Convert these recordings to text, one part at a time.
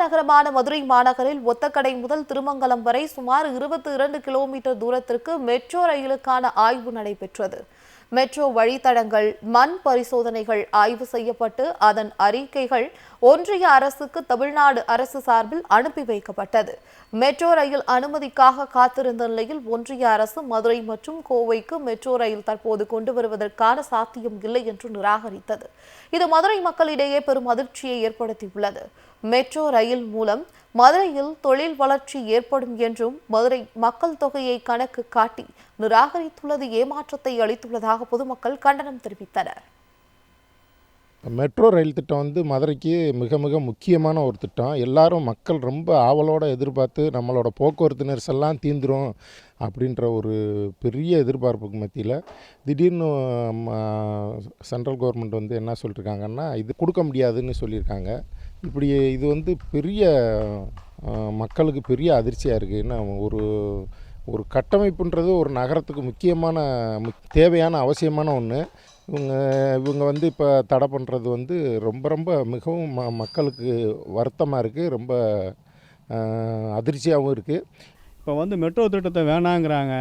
நகரமான மதுரை மாநகரில் ஒத்தக்கடை முதல் திருமங்கலம் வரை சுமார் இருபத்தி இரண்டு கிலோமீட்டர் தூரத்திற்கு மெட்ரோ ரயிலுக்கான ஆய்வு நடைபெற்றது. மெட்ரோ வழித்தடங்கள் மண் பரிசோதனைகள் ஆய்வு செய்யப்பட்டு அதன் அறிக்கைகள் ஒன்றிய அரசுக்கு தமிழ்நாடு அரசு சார்பில் அனுப்பி வைக்கப்பட்டது. மெட்ரோ ரயில் அனுமதிக்காக காத்திருந்த நிலையில் ஒன்றிய அரசு மதுரை மற்றும் கோவைக்கு மெட்ரோ ரயில் தற்போது கொண்டு வருவதற்கான சாத்தியம் இல்லை என்று நிராகரித்தது. இது மதுரை மக்களிடையே பெரும் அதிர்ச்சியை ஏற்படுத்தியுள்ளது. மெட்ரோ ரயில் மூலம் மதுரையில் தொழில் வளர்ச்சி ஏற்படும் என்றும் மதுரை மக்கள் தொகையை கணக்கு காட்டி நிராகரித்துள்ளது ஏமாற்றத்தை அளித்துள்ளதாக பொதுமக்கள் கண்டனம் தெரிவித்தனர். மெட்ரோ ரயில் திட்டம் வந்து மதுரைக்கு மிக மிக முக்கியமான ஒரு திட்டம். எல்லாரும் மக்கள் ரொம்ப ஆவலோடு எதிர்பார்த்து நம்மளோட போக்குவரத்து நெரிசல்லாம் தீந்துரும் அப்படின்ற ஒரு பெரிய எதிர்பார்ப்புக்கு மத்தியில் திடீர்னு சென்ட்ரல் கவர்மெண்ட் வந்து என்ன சொல்லியிருக்காங்கன்னா இது கொடுக்க முடியாதுன்னு சொல்லியிருக்காங்க. இப்படி இது வந்து பெரிய மக்களுக்கு பெரிய அதிர்ச்சியாக இருக்குது என்ன ஒரு ஒரு கட்டமைப்புன்றது ஒரு நகரத்துக்கு முக்கியமான முக்- தேவையான அவசியமான ஒன்று இவங்க இவங்க வந்து இப்போ தடை பண்ணுறது வந்து ரொம்ப ரொம்ப மிகவும் ம மக்களுக்கு வருத்தமாக இருக்குது ரொம்ப அதிர்ச்சியாகவும் இருக்குது இப்போ வந்து மெட்ரோ திட்டத்தை வேணாங்கிறாங்க.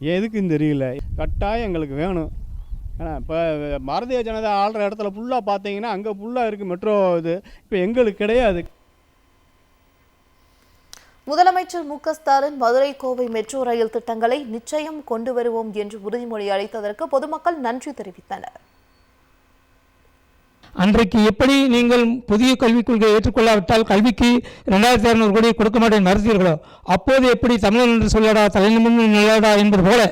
எதுக்குன்னு தெரியல? கட்டாயம் எங்களுக்கு வேணும். ஏன்னா இப்போ பாரதிய ஜனதா ஆள்ற இடத்துல ஃபுல்லாக பார்த்தீங்கன்னா அங்கே ஃபுல்லாக இருக்குது மெட்ரோ இது. இப்போ எங்களுக்கு கிடையாது. முதலமைச்சர் மு ஸ்டாலின் மதுரை கோவை மெட்ரோ ரயில் திட்டங்களை நிச்சயம் கொண்டு வருவோம் என்று உறுதிமொழி அளித்ததற்கு பொதுமக்கள் நன்றி தெரிவித்தனர். அன்றைக்கு எப்படி நீங்கள் புதிய கல்விக் கொள்கையை ஏற்றுக்கொள்ளாவிட்டால் கல்விக்கு ரெண்டாயிரத்தி இரநூறு கோடி கொடுக்க மாட்டேன் மறுத்தீர்களோ? அப்போது எப்படி தமிழன் என்று சொல்லடா தலைநிமிர்ந்து நிலடா என்பது போல.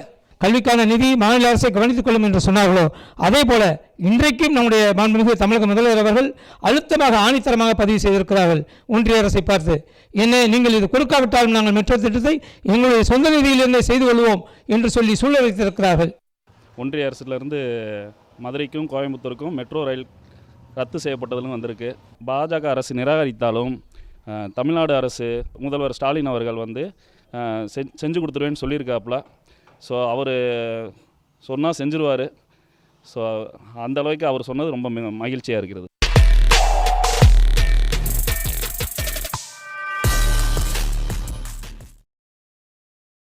கல்விக்கான நிதி மாநில அரசை கவனித்துக் கொள்ளும் என்று சொன்னார்களோ? அதே போல இன்றைக்கும் நம்முடைய மாண்புமிகு தமிழக முதல்வர் அவர்கள் அழுத்தமாக ஆணித்தரமாக பதிவு செய்திருக்கிறார்கள். ஒன்றிய அரசை பார்த்து என்ன நீங்கள் இது கொடுக்காவிட்டாலும் நாங்கள் மெட்ரோ திட்டத்தை எங்களுடைய சொந்த நிதியிலிருந்தே செய்து கொள்வோம் என்று சொல்லி சூழல் வைத்திருக்கிறார்கள் ஒன்றிய அரசுலேருந்து மதுரைக்கும் கோயம்புத்தூருக்கும் மெட்ரோ ரயில் ரத்து செய்யப்பட்டதிலும் வந்திருக்கு. பாஜக அரசு நிராகரித்தாலும் தமிழ்நாடு அரசு முதல்வர் ஸ்டாலின் அவர்கள் வந்து செஞ்சு கொடுத்துருவேன்னு சொல்லியிருக்காப்புல. ஸோ அவர் சொன்னால் செஞ்சுருவார். ஸோ அந்த அளவுக்கு அவர் சொன்னது ரொம்ப மகிழ்ச்சியாக இருக்கிறது.